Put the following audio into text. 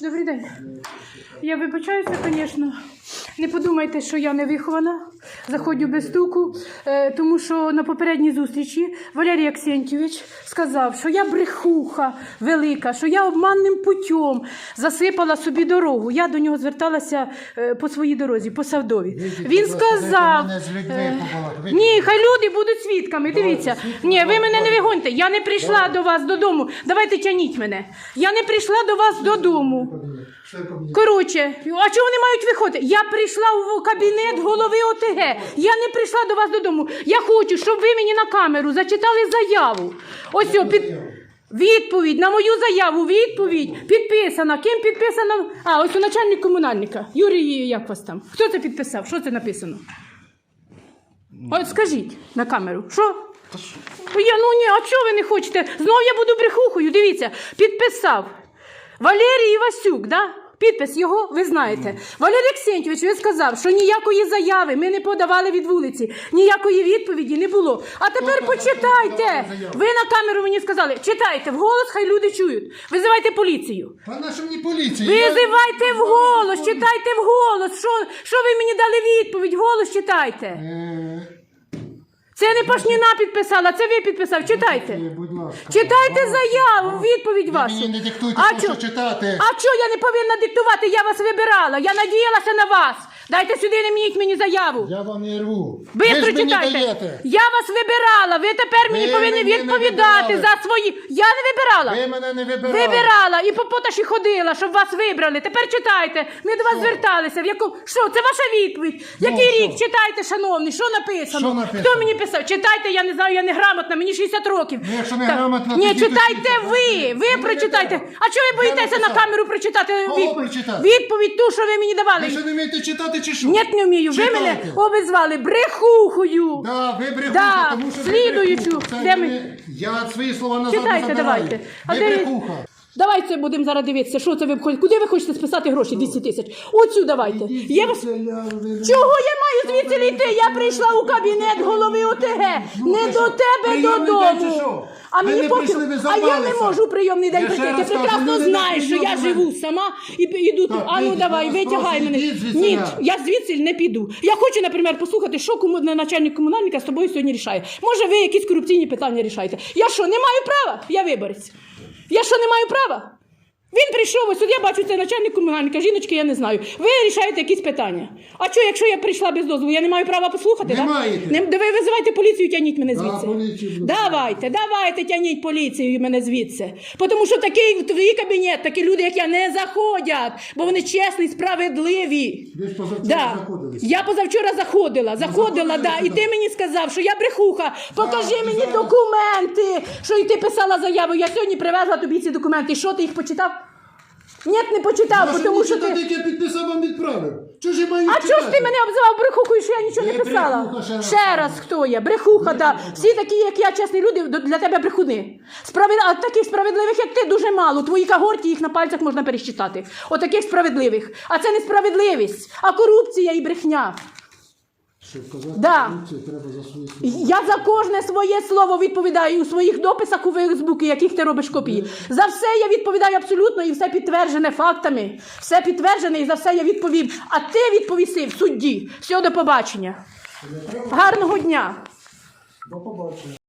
Добрий день. Я вибачаюся, звісно. Не подумайте, що я не вихована. Заходжу без стуку, е, тому що на попередній зустрічі Валерій Аксентьович сказав, що я брехуха велика, що я обманним путем засипала собі дорогу. Я до нього зверталася е, по своїй дорозі, по Савдові. Він сказав. е. Ні, хай люди будуть свідками. Дивіться. Ні, ви мене не вигоньте. Я не прийшла до вас додому. Давайте тяніть мене. Я не прийшла до вас додому. Коротше, а чого вони мають виходити? Я прийшла в кабінет голови ОТГ. Я не прийшла до вас додому. Я хочу, щоб ви мені на камеру зачитали заяву. Ось о, під... відповідь на мою заяву. Відповідь підписана. Ким підписана? А, ось у начальник комунальника. Юрій, як вас там? Хто це підписав? Що це написано? От скажіть на камеру, що? Я, ну ні, а чого ви не хочете? Знову я буду брехухою. Дивіться, підписав. Валерій Івасюк, да? Підпис його, ви знаєте. Валерій Ксентьович, він сказав, що ніякої заяви ми не подавали від вулиці, ніякої відповіді не було. А тепер почитайте. Ви на камеру мені сказали, читайте вголос, хай люди чують. Визивайте поліцію. А на що мені поліція? Визивайте вголос, читайте вголос. Що, що ви мені дали відповідь? Вголос читайте. Це не Пашніна підписала, це ви підписав. Читайте. Будь ласка. Читайте заяву, відповідь вашу. Мені не диктуйте, А що читати. А що я не повинна диктувати? Я вас вибирала. Я надіялася на вас. Дайте сюди, не мініть мені заяву. Я вам не рву. Ви ж мені прочитайте. даєте. Я вас вибирала. Ви тепер мені Ви повинні мене не відповідати за свої. Я не вибирала. Ви мене не вибирали. Вибирала і по поташі ходила, щоб вас вибрали. Тепер читайте. Ми до вас зверталися. В яку що це ваша відповідь? Який що? рік читайте, шановний? Що написано? Що написано? Хто мені писав? Читайте, я не знаю, я не грамотна, мені 60 років. Ну, якщо не грамотна, Ні, читайте пишіть. ви. Ви Ну, прочитайте. А чого ви боїтеся на камеру прочитати відповідь? Відповідь ту, що ви мені давали. Ви що не вмієте читати чи що? Ні, не вмію. Ви Читайте. мене обізвали брехухою. Да, ви брехуха, Да, тому що ви слідуючу. брехуха. Це Де ви- ми- Я свої слова назад Читайте, забираю. давайте. А Ви де- брехуха. Давайте будемо зараз дивитися, що це ви хочете. Куди ви хочете списати гроші? 200 тисяч. Оцю давайте. Вас... Чого я маю звідси йти? Я прийшла у кабінет голови ОТГ. Ну, Не до тебе прийомний додому. день чи що? А Ви мені не поки. прийшли, ви А я не можу прийомний день Я ще прийти. Ти раз кажу, прекрасно люди знаєш, що я живу сама і іду тут. Так, А ну вийдіть, давай, я вас витягай прошу, мене. йдіть звідси, Ні, я. я звідси не піду. Я хочу, наприклад, послухати, що кому начальник комунальника з тобою сьогодні рішає. Може, ви якісь корупційні питання рішаєте. Я що, не маю права? Я виборець. Я що, не маю права? Він прийшов, ось от я бачу, це начальник комунальника, жіночки, я не знаю. Ви рішаєте якісь питання. А що, якщо я прийшла без дозволу, я не маю права послухати? Не так? маєте. Не, ви визивайте поліцію, тяніть мене Да, звідси. поліцію буду давайте, давайте, тяніть поліцію мене звідси. Тому що такий в твій кабінет, такі люди, як я, не заходять, бо вони чесні, справедливі. Ви ж позавчора Да. заходились. Я позавчора заходила, заходила, заходили да, і ти мені сказав, що я брехуха. Покажи мені зараз- документи, що і ти писала заяву. Я сьогодні привезла тобі ці документи. Що ти їх почитав? Ні, не почитав, бо тому що ти. я підписав вам відправив. Чого ж я маю А чого ж ти мене обзивав брехухою, що я нічого не писала? брехуха, ще раз Ще раз хто я? Брехуха, та Всі такі, як я, чесні люди, до- для тебе брехуни. Справед... А таких справедливих, як ти, дуже мало. Твої когорті їх на пальцях можна пересчитати. Отаких справедливих. А це не справедливість, а корупція і брехня. Щоб казати, Да. корупцію треба за свої слова. Я за кожне своє слово відповідаю у своїх дописах у Фейсбуці, яких ти робиш копії. За все я відповідаю абсолютно і все підтверджене фактами. Все підтверджене і за все я відповім. А ти відповіси в судді. Всього до побачення. Гарного дня. До побачення.